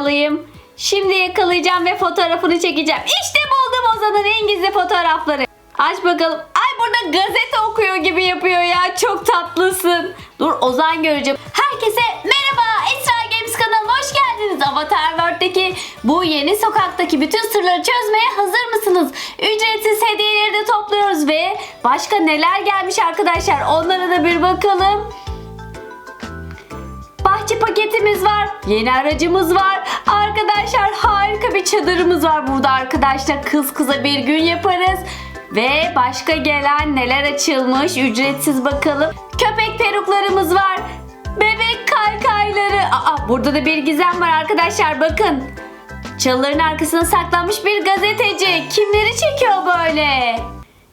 alayım. Şimdi yakalayacağım ve fotoğrafını çekeceğim. İşte buldum Ozan'ın en gizli fotoğrafları. Aç bakalım. Ay burada gazete okuyor gibi yapıyor ya. Çok tatlısın. Dur Ozan göreceğim. Herkese merhaba. Esra Games kanalına hoş geldiniz. Avatar World'deki bu yeni sokaktaki bütün sırları çözmeye hazır mısınız? Ücretsiz hediyeleri de topluyoruz ve başka neler gelmiş arkadaşlar onlara da bir bakalım. Bahçe paketimiz var. Yeni aracımız var. Arkadaşlar harika bir çadırımız var burada arkadaşlar. Kız kıza bir gün yaparız. Ve başka gelen neler açılmış ücretsiz bakalım. Köpek peruklarımız var. Bebek kaykayları. Aa burada da bir gizem var arkadaşlar bakın. Çalıların arkasına saklanmış bir gazeteci. Kimleri çekiyor böyle?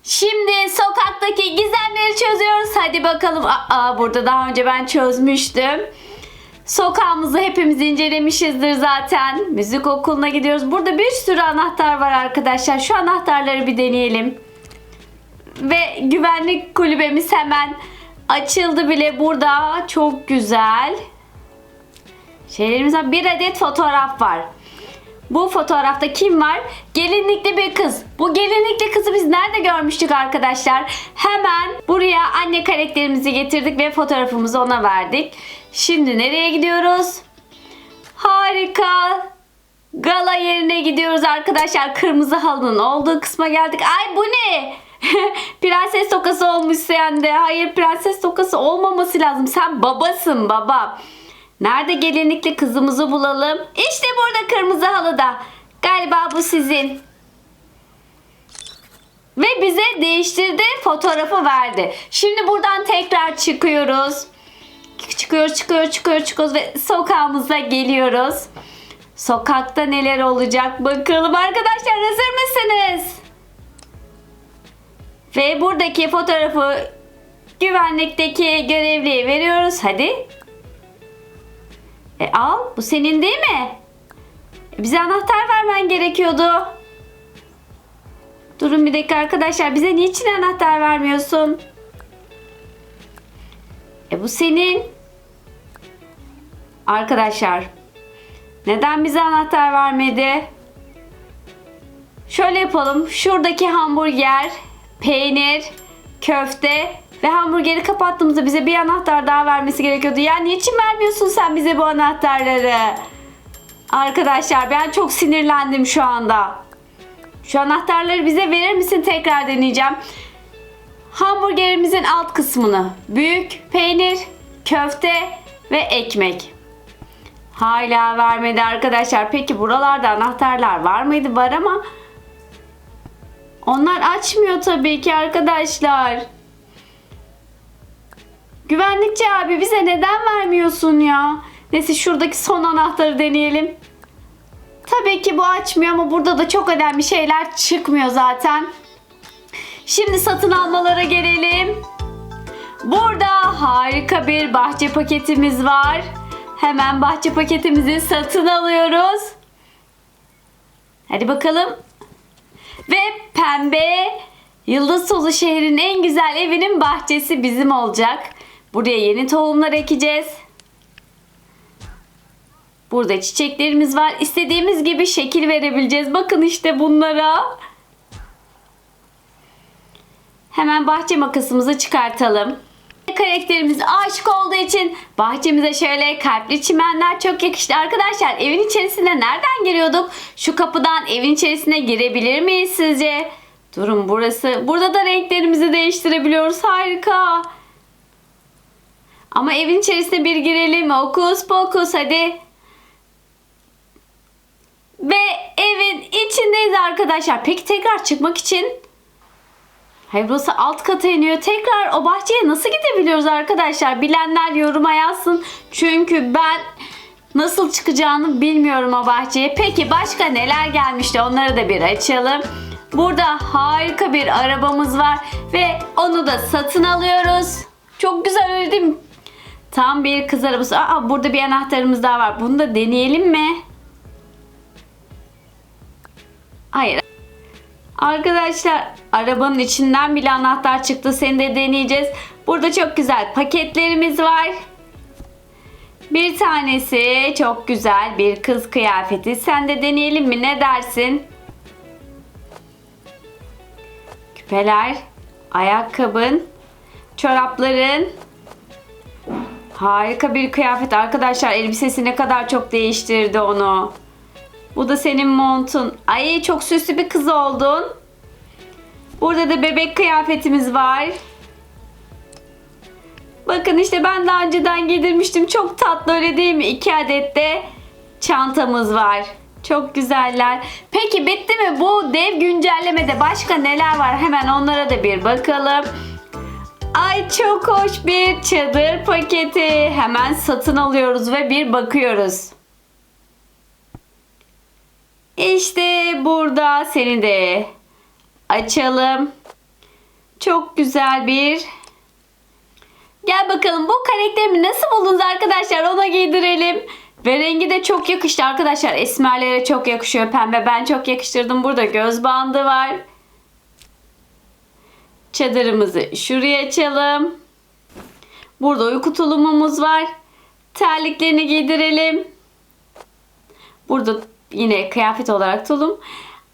Şimdi sokaktaki gizemleri çözüyoruz. Hadi bakalım. Aa, burada daha önce ben çözmüştüm. Sokağımızı hepimiz incelemişizdir zaten. Müzik okuluna gidiyoruz. Burada bir sürü anahtar var arkadaşlar. Şu anahtarları bir deneyelim. Ve güvenlik kulübemiz hemen açıldı bile burada. Çok güzel. Şeylerimiz var. Bir adet fotoğraf var. Bu fotoğrafta kim var? Gelinlikli bir kız. Bu gelinlikli kızı biz nerede görmüştük arkadaşlar? Hemen buraya anne karakterimizi getirdik ve fotoğrafımızı ona verdik. Şimdi nereye gidiyoruz? Harika. Gala yerine gidiyoruz arkadaşlar. Kırmızı halının olduğu kısma geldik. Ay bu ne? prenses tokası olmuş sende. Hayır prenses tokası olmaması lazım. Sen babasın baba. Nerede gelinlikli kızımızı bulalım? İşte burada kırmızı halıda. Galiba bu sizin. Ve bize değiştirdi fotoğrafı verdi. Şimdi buradan tekrar çıkıyoruz. Çıkıyoruz çıkıyoruz çıkıyoruz çıkıyoruz ve sokağımıza geliyoruz. Sokakta neler olacak bakalım arkadaşlar hazır mısınız? Ve buradaki fotoğrafı güvenlikteki görevliye veriyoruz. Hadi. E al bu senin değil mi? E, bize anahtar vermen gerekiyordu. Durun bir dakika arkadaşlar bize niçin anahtar vermiyorsun? E bu senin. Arkadaşlar neden bize anahtar vermedi? Şöyle yapalım. Şuradaki hamburger, peynir, köfte ve hamburgeri kapattığımızda bize bir anahtar daha vermesi gerekiyordu. Ya niçin vermiyorsun sen bize bu anahtarları? Arkadaşlar ben çok sinirlendim şu anda. Şu anahtarları bize verir misin? Tekrar deneyeceğim. Hamburgerimizin alt kısmını büyük peynir, köfte ve ekmek. Hala vermedi arkadaşlar. Peki buralarda anahtarlar var mıydı? Var ama onlar açmıyor tabii ki arkadaşlar. Güvenlikçi abi bize neden vermiyorsun ya? Neyse şuradaki son anahtarı deneyelim. Tabii ki bu açmıyor ama burada da çok önemli şeyler çıkmıyor zaten. Şimdi satın almalara gelelim. Burada harika bir bahçe paketimiz var. Hemen bahçe paketimizi satın alıyoruz. Hadi bakalım. Ve pembe Yıldız Tozu şehrin en güzel evinin bahçesi bizim olacak. Buraya yeni tohumlar ekeceğiz. Burada çiçeklerimiz var. İstediğimiz gibi şekil verebileceğiz. Bakın işte bunlara. Hemen bahçe makasımızı çıkartalım. Karakterimiz aşık olduğu için bahçemize şöyle kalpli çimenler çok yakıştı. Arkadaşlar evin içerisine nereden giriyorduk? Şu kapıdan evin içerisine girebilir miyiz sizce? Durun burası. Burada da renklerimizi değiştirebiliyoruz. Harika. Ama evin içerisine bir girelim. Okus pokus hadi. Ve evin içindeyiz arkadaşlar. Peki tekrar çıkmak için Hayır burası alt kata iniyor. Tekrar o bahçeye nasıl gidebiliyoruz arkadaşlar? Bilenler yoruma yazsın. Çünkü ben nasıl çıkacağını bilmiyorum o bahçeye. Peki başka neler gelmişti? Onları da bir açalım. Burada harika bir arabamız var ve onu da satın alıyoruz. Çok güzel öyle değil mi? Tam bir kız arabası. Aa burada bir anahtarımız daha var. Bunu da deneyelim mi? Hayır. Arkadaşlar arabanın içinden bile anahtar çıktı. Seni de deneyeceğiz. Burada çok güzel paketlerimiz var. Bir tanesi çok güzel bir kız kıyafeti. Sen de deneyelim mi? Ne dersin? Küpeler, ayakkabın, çorapların. Harika bir kıyafet arkadaşlar. Elbisesi ne kadar çok değiştirdi onu. Bu da senin montun. Ay çok süslü bir kız oldun. Burada da bebek kıyafetimiz var. Bakın işte ben daha önceden giydirmiştim. Çok tatlı öyle değil mi? İki adet de çantamız var. Çok güzeller. Peki bitti mi? Bu dev güncellemede başka neler var? Hemen onlara da bir bakalım. Ay çok hoş bir çadır paketi. Hemen satın alıyoruz ve bir bakıyoruz. İşte burada seni de açalım. Çok güzel bir Gel bakalım bu karakterimi nasıl buldunuz arkadaşlar ona giydirelim. Ve rengi de çok yakıştı arkadaşlar. Esmerlere çok yakışıyor pembe. Ben çok yakıştırdım. Burada göz bandı var. Çadırımızı şuraya açalım. Burada uyku tulumumuz var. Terliklerini giydirelim. Burada yine kıyafet olarak tulum.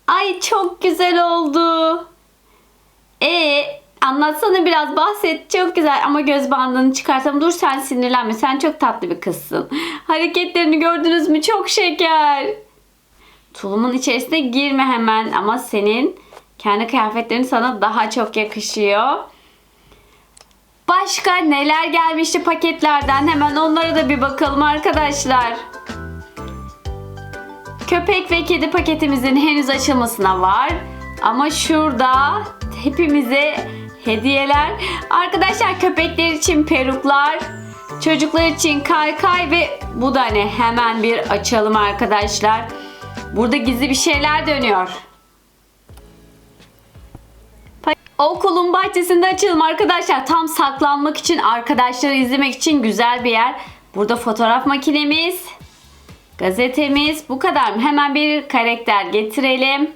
Ay çok güzel oldu. E anlatsana biraz bahset. Çok güzel ama göz bandını çıkartalım. Dur sen sinirlenme. Sen çok tatlı bir kızsın. Hareketlerini gördünüz mü? Çok şeker. Tulumun içerisine girme hemen ama senin kendi kıyafetlerin sana daha çok yakışıyor. Başka neler gelmişti paketlerden? Hemen onlara da bir bakalım arkadaşlar. Köpek ve kedi paketimizin henüz açılmasına var. Ama şurada hepimize hediyeler. Arkadaşlar köpekler için peruklar. Çocuklar için kaykay ve bu da ne? Hemen bir açalım arkadaşlar. Burada gizli bir şeyler dönüyor. Okulun bahçesinde açalım arkadaşlar. Tam saklanmak için, arkadaşları izlemek için güzel bir yer. Burada fotoğraf makinemiz, gazetemiz. Bu kadar mı? Hemen bir karakter getirelim.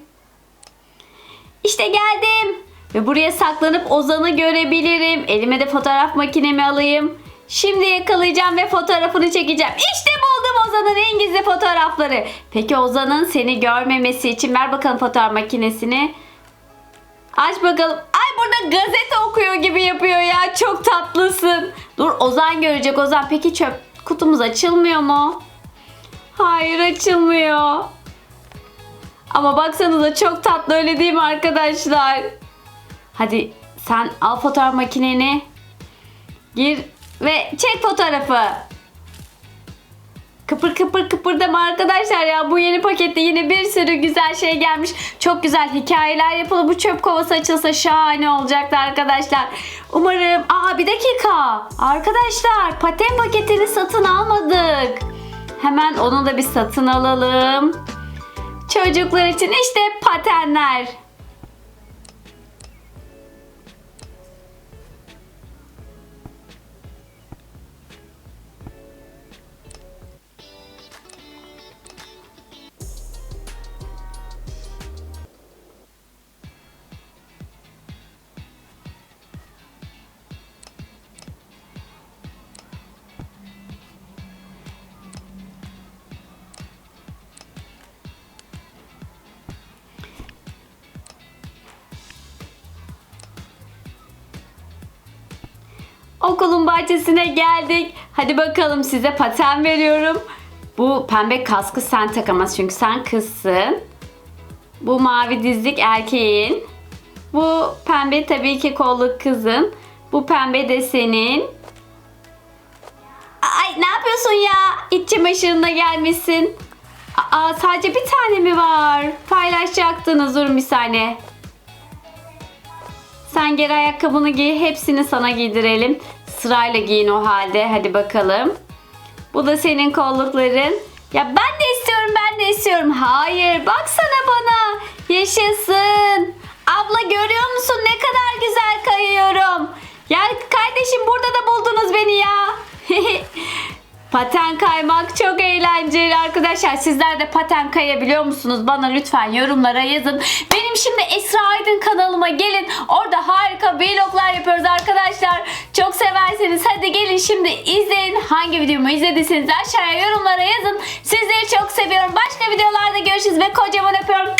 İşte geldim. Ve buraya saklanıp Ozan'ı görebilirim. Elime de fotoğraf makinemi alayım. Şimdi yakalayacağım ve fotoğrafını çekeceğim. İşte buldum Ozan'ın en gizli fotoğrafları. Peki Ozan'ın seni görmemesi için ver bakalım fotoğraf makinesini. Aç bakalım. Ay burada gazete okuyor gibi yapıyor ya. Çok tatlısın. Dur Ozan görecek Ozan. Peki çöp kutumuz açılmıyor mu? Hayır açılmıyor. Ama baksanıza çok tatlı öyle değil mi arkadaşlar? Hadi sen al fotoğraf makineni. Gir ve çek fotoğrafı. Kıpır kıpır kıpırdama arkadaşlar ya. Bu yeni pakette yine bir sürü güzel şey gelmiş. Çok güzel hikayeler yapıldı. Bu çöp kovası açılsa şahane olacaktı arkadaşlar. Umarım... Aa bir dakika. Arkadaşlar paten paketini satın almadık. Hemen onu da bir satın alalım. Çocuklar için işte patenler. Okulun bahçesine geldik. Hadi bakalım size paten veriyorum. Bu pembe kaskı sen takamaz çünkü sen kızsın. Bu mavi dizlik erkeğin. Bu pembe tabii ki kolluk kızın. Bu pembe de senin. Ay ne yapıyorsun ya? İç çamaşırına gelmişsin. Aa sadece bir tane mi var? Paylaşacaktınız durun bir saniye. Sen geri ayakkabını giy. Hepsini sana giydirelim. Sırayla giyin o halde. Hadi bakalım. Bu da senin kollukların. Ya ben de istiyorum ben de istiyorum. Hayır baksana bana. Yaşasın. Abla görüyor musun ne kadar güzel kayıyorum. Ya kardeşim burada da buldunuz beni ya. Paten kaymak çok eğlenceli arkadaşlar. Sizler de paten kayabiliyor musunuz? Bana lütfen yorumlara yazın. Benim şimdi Esra Aydın kanalıma gelin. Orada harika vloglar yapıyoruz arkadaşlar. Çok severseniz hadi gelin şimdi izleyin. Hangi videomu izlediyseniz aşağıya yorumlara yazın. Sizleri çok seviyorum. Başka videolarda görüşürüz ve kocaman öpüyorum.